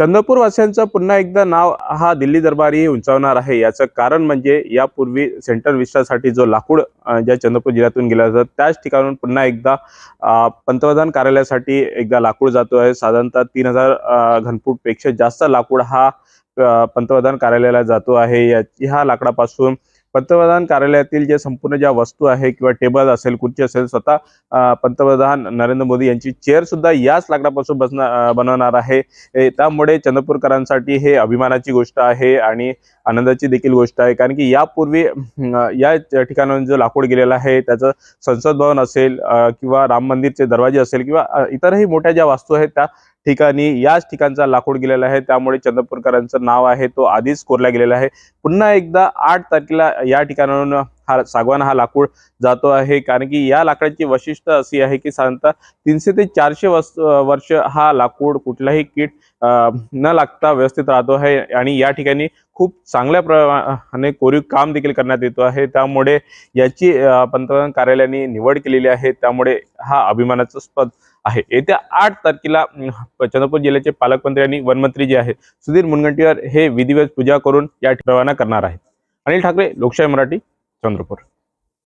चंद्रपूर वासियांचं पुन्हा एकदा नाव हा दिल्ली दरबारी उंचावणार आहे. याचं कारण म्हणजे यापूर्वी सेंट्रल विस्टासाठी जो लाकूड ज्या चंद्रपूर जिल्ह्यातून गेला जातो त्याच ठिकाणून पुन्हा एकदा पंतप्रधान कार्यालयासाठी एकदा लाकूड जातो आहे साधारणतः तीन हजार घनफूटपेक्षा जास्त लाकूड हा पंतप्रधान कार्यालयाला जातो आहे. या ह्या लाकडापासून पंतप्रधान कार्यालयातील जे संपूर्ण ज्या वस्तू आहे किंवा टेबल असेल खुर्ची असेल स्वतः पंतप्रधान नरेंद्र मोदी यांची चेअर सुद्धा याच लाकडापासून बसणार बनवणार आहे. त्यामुळे चंद्रपूरकरांसाठी हे अभिमानाची गोष्ट आहे आणि आनंदाची देखील गोष्ट आहे. कारण की यापूर्वी या ठिकाणाहून जो लाकूड गेलेला आहे त्याचं संसद भवन असेल किंवा राम मंदिरचे दरवाजे असेल किंवा इतरही मोठ्या ज्या वास्तू आहेत त्या ठिकाणी याच ठिकाणचा लाकूड गेलेला आहे. त्यामुळे चंद्रपूरकरांचं नाव आहे तो आधीच कोरला गेलेला आहे. पुन्हा एकदा आठ तारखेला या ठिकाणाहून हा सागवान हा लाकूड जातो आहे. कारण की या लाकडाची वैशिष्ट्य अशी आहे की साधारणतः तीनशे ते चारशे वस वर्ष हा लाकूड कुठलाही कीट न लागता व्यवस्थित राहतो आहे. आणि या ठिकाणी खूप चांगल्या प्रमाणे कोरीव काम देखील करण्यात येतो आहे. त्यामुळे याची पंतप्रधान कार्यालयाने निवड केलेली आहे. त्यामुळे हा अभिमानाचा स्पद आहे. येत्या आठ तारखेला चंद्रपूर जिल्ह्याचे पालकमंत्री आणि वनमंत्री जे आहेत सुधीर मुनगंटीवार हे विधिवत पूजा करून या रवाना करणार आहेत. अनिल ठाकरे लोकशाही मराठी चंद्रपूर.